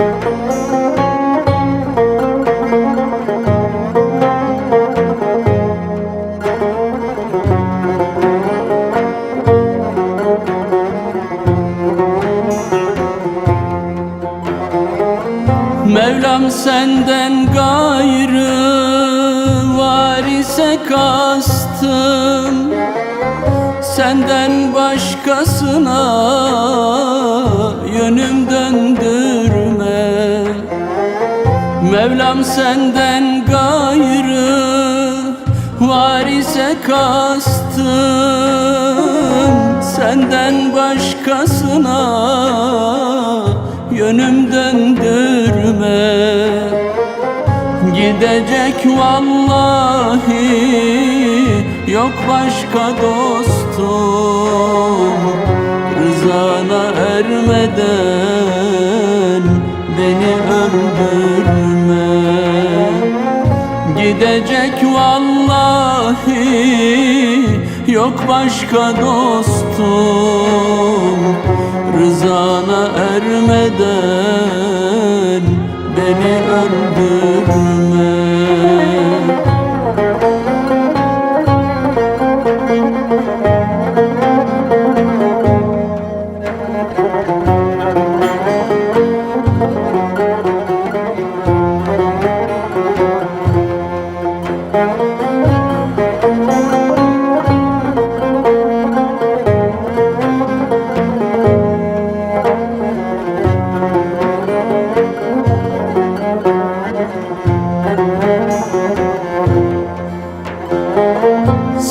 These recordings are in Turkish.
Mevlam senden gayrı var ise kastım. Senden başkasına yönüm döndürme Mevlam senden gayrı var ise kastım. Senden başkasına yönüm döndürme Gidecek vallahi yok başka dostum. Rızana ermeden beni öldürme Gidecek vallahi. Yok başka dostum Rızana ermeden beni öldürme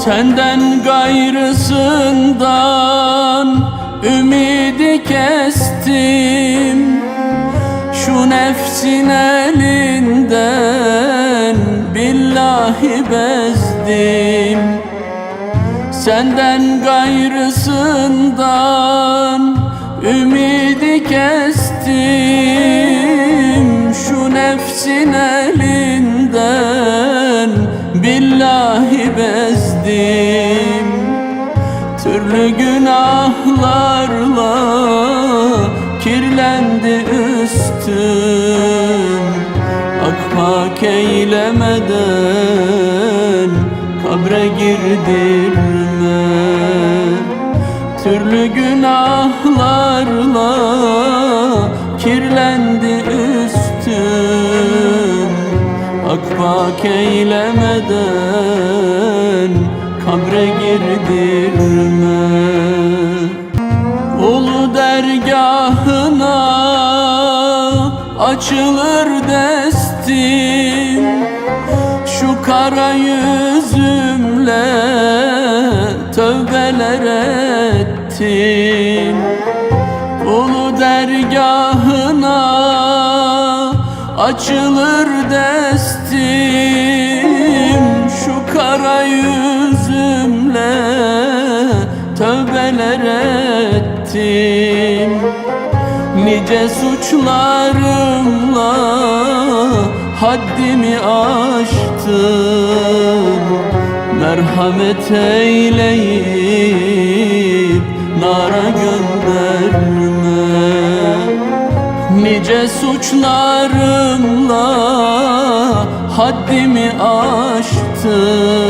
Senden gayrısından ümidi kestim. Şu nefsin elinden billahi bezdim. Senden gayrısından ümidi kestim. Şu nefsin elinden billahi bezdim Türlü günahlarla kirlendi üstüm. Akpak eylemeden kabre girdirme Türlü günahlarla kirlendi üstüm. Akbak eylemeden girdirme Ulu dergahına açılır destim Şu kara yüzümle tövbeler ettim. Ulu dergahına açılır destim Şu kara yüzümle tövbeler ettim Nice suçlarımla haddimi aştım Merhamet eyleyip nara gönderme. Nice suçlarımla haddimi aştım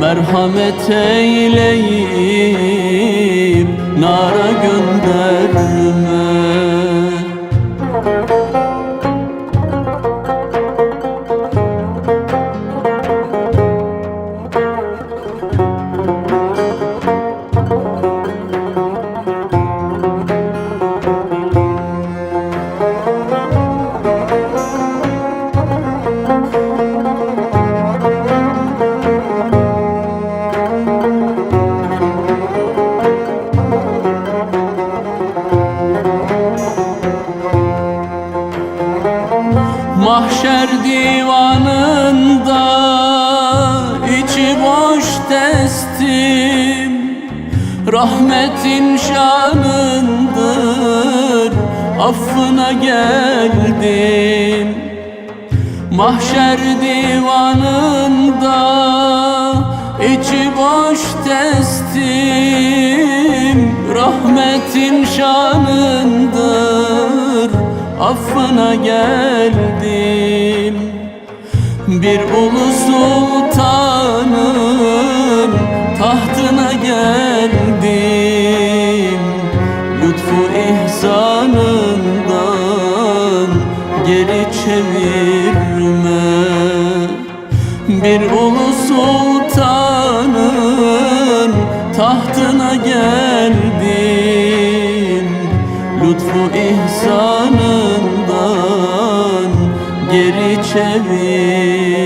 Merhamet eyleyip nara gönderme Rahmetin şanındır affına geldim. Mahşer divanında içi boş testim. Rahmetin şanındır affına geldim. Bir ulu sultanın çevirme Bir ulu sultanın tahtına geldim. Lütfu ihsanından geri çevirme